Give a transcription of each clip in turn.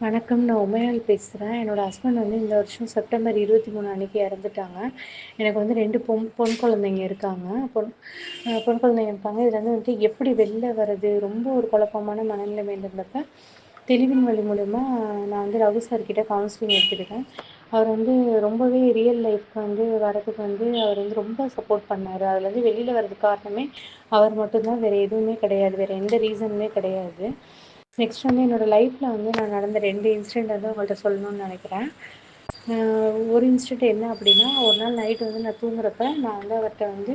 வணக்கம் நான் உமையால் பேசுகிறேன் என்னோட ஹஸ்பண்ட் வந்து இந்த வருஷம் செப்டம்பர் இருபத்தி மூணு அன்னைக்கு இறந்துட்டாங்க. எனக்கு வந்து ரெண்டு பொன் பொன் குழந்தைங்க இருக்காங்க. பொன் பொன் குழந்தைங்க இருப்பாங்க இதில் வந்து வந்துட்டு எப்படி வெள்ல வர்றது? ரொம்ப ஒரு குழப்பமான மனநிலைமைல இருந்தப்ப தெளிவின் வழி மூலயமா நான் வந்து ரகு சார்கிட்ட கவுன்சிலிங் எடுத்துக்கிட்டேன். அவர் வந்து ரொம்பவே ரியல் லைஃப்க்கு வந்து வரதுக்கு வந்து அவர் வந்து ரொம்ப சப்போர்ட் பண்ணார். அதுலேருந்து வெளியில் வரதுக்கு காரணமே அவர் மட்டும்தான். வேறு எதுவுமே கிடையாது. வேறு எந்த ரீசனுமே கிடையாது. நெக்ஸ்ட் வந்து என்னோடய லைஃப்பில் வந்து நான் நடந்த ரெண்டு இன்சிடெண்ட் வந்து உங்கள்கிட்ட சொல்லணும்னு நினைக்கிறேன். ஒரு இன்சிடெண்ட் என்ன அப்படின்னா ஒரு நாள் நைட் வந்து நான் தூங்குறப்ப நான் வந்து அவர்கிட்ட வந்து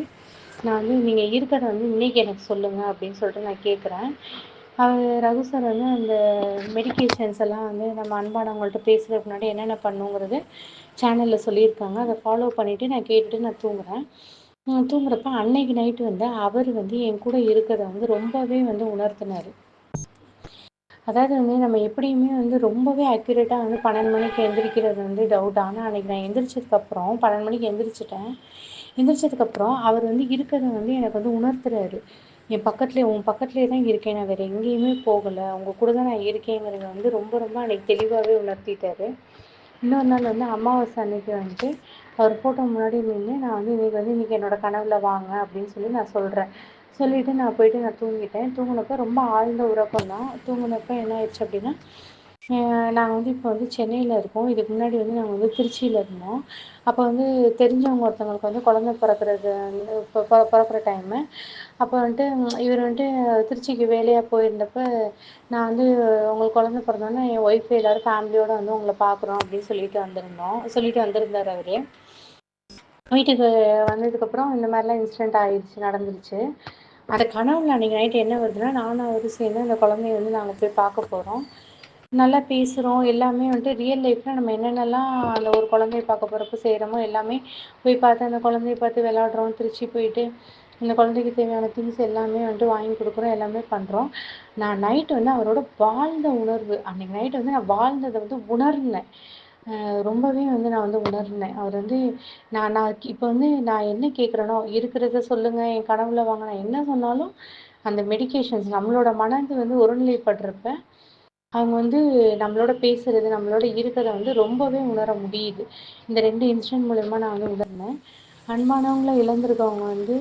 நான் வந்து நீங்கள் இருக்கிறத வந்து இன்னைக்கு எனக்கு சொல்லுங்கள் அப்படின்னு சொல்லிட்டு நான் கேட்குறேன் அவர் ரகு சார் வந்து அந்த மெடிக்கேஷன்ஸ் எல்லாம் வந்து நம்ம அன்பானவங்கள்ட்ட பேசுகிறதுக்கு முன்னாடி என்னென்ன பண்ணுங்கிறது சேனலில் சொல்லியிருக்காங்க. அதை ஃபாலோ பண்ணிவிட்டு நான் கேட்டுட்டு நான் தூங்குறேன். தூங்குறப்ப அன்னைக்கு நைட்டு வந்து அவர் வந்து என் கூட இருக்கிறத வந்து ரொம்பவே வந்து உணர்த்தினார். அதாவது வந்து நம்ம எப்படியுமே வந்து ரொம்பவே அக்யூரேட்டாக வந்து பன்னெண்டு மணிக்கு எந்திரிக்கிறது வந்து டவுட் ஆனால் அன்னைக்கு நான் எந்திரிச்சதுக்கப்புறம் பன்னெண்டு மணிக்கு எந்திரிச்சிட்டேன். எந்திரிச்சதுக்கப்புறம் அவர் வந்து இருக்கிறத வந்து எனக்கு வந்து உணர்த்துறாரு. என் பக்கத்துலேயே உன் பக்கத்துலேயே தான் இருக்கேன். நான் வேறு எங்கேயுமே போகலை. உங்கள் கூட தான் நான் இருக்கேங்கிறத வந்து ரொம்ப ரொம்ப அன்னைக்கு தெளிவாகவே உணர்த்திட்டாரு. இன்னொரு நாள் வந்து அமாவாசை அன்னைக்கு வந்துட்டு அவர் ஃபோட்டோ முன்னாடி நின்று நான் வந்து இன்னைக்கு வந்து இன்னைக்கு என்னோட கனவுல வாங்க அப்படின்னு சொல்லி நான் சொல்கிறேன் சொல்லிட்டு நான் போயிட்டு நான் தூங்கிட்டேன். தூங்கினப்ப ரொம்ப ஆழ்ந்த உறக்கம் தான் தூங்கினப்ப என்ன ஆயிடுச்சு அப்படின்னா நாங்கள் வந்து இப்போ வந்து சென்னையில் இருக்கோம். இதுக்கு முன்னாடி வந்து நாங்கள் வந்து திருச்சியில் இருந்தோம். அப்போ வந்து தெரிஞ்சவங்க ஒருத்தவங்களுக்கு வந்து குழந்த பிறக்கிறது வந்து பொ பொறக்குற டைமு அப்போ வந்துட்டு இவர் வந்துட்டு திருச்சிக்கு வேலையாக போயிருந்தப்ப நான் வந்து உங்களுக்கு குழந்த பொறந்தோனே என் ஒய்ஃப் எல்லோரும் ஃபேமிலியோடு வந்து உங்களை பார்க்குறோம் அப்படின்னு சொல்லிட்டு வந்திருந்தோம். சொல்லிட்டு வந்திருந்தார் அவர். வீட்டுக்கு வந்ததுக்கப்புறம் இந்த மாதிரிலாம் இன்சிடென்ட் ஆயிடுச்சு நடந்துருச்சு. அந்த கனவுல அன்னைக்கு நைட்டு என்ன வருதுன்னா நானும் அவரு சேர்ந்து அந்த குழந்தைய வந்து நாங்கள் போய் பார்க்க போகிறோம் நல்லா பேசுகிறோம் எல்லாமே வந்துட்டு ரியல் லைஃப்பில் நம்ம என்னென்னலாம் அந்த ஒரு குழந்தைய பார்க்க போகிறப்ப செய்கிறோமோ எல்லாமே போய் பார்த்து அந்த குழந்தைய பார்த்து விளாட்றோம் திருச்சி போயிட்டு அந்த குழந்தைக்கு தேவையான திங்ஸ் எல்லாமே வந்துட்டு வாங்கி கொடுக்குறோம். எல்லாமே பண்ணுறோம் நான் நைட் வந்து அவரோட வாழ்ந்த உணர்வு. அன்னைக்கு நைட் வந்து நான் வாழ்ந்ததை வந்து உணர்ந்தேன். ரொம்பவே வந்து நான் வந்து உணர்ந்தேன். அவர் வந்து நான் நான் இப்போ வந்து நான் என்ன கேட்குறேனோ இருக்கிறத சொல்லுங்க என் கனவுல வாங்க நான் என்ன சொன்னாலும் அந்த மெடிகேஷன்ஸ் நம்மளோட மனது வந்து ஒருநிலைப்பட்றப்ப அவங்க வந்து நம்மளோட பேசுறது நம்மளோட இருக்கிறத வந்து ரொம்பவே உணர முடியுது. இந்த ரெண்டு இன்சிடென்ட் மூலயமா நான் வந்து உணர்ந்தேன். அன்பானவங்கள இழந்திருக்கவங்க வந்து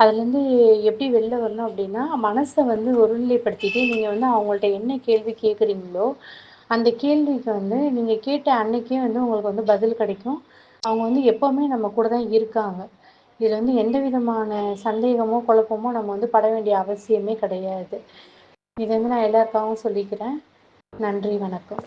அதுலேருந்து எப்படி வெளில வரணும் அப்படின்னா மனசை வந்து ஒருநிலைப்படுத்திட்டு நீங்கள் வந்து அவங்கள்ட்ட என்ன கேள்வி கேட்குறீங்களோ அந்த கேள்விக்கு வந்து நீங்க கேட்ட அன்னைக்கே வந்து உங்களுக்கு வந்து பதில் கிடைக்கும். அவங்க வந்து எப்பவுமே நம்ம கூட தான் இருக்காங்க. இதுல வந்து எந்த விதமான சந்தேகமோ குழப்பமோ நம்ம வந்து பட வேண்டிய அவசியமே கிடையாது. இது வந்து நான் எல்லாருக்காகவும் சொல்லிக்கிறேன். நன்றி வணக்கம்.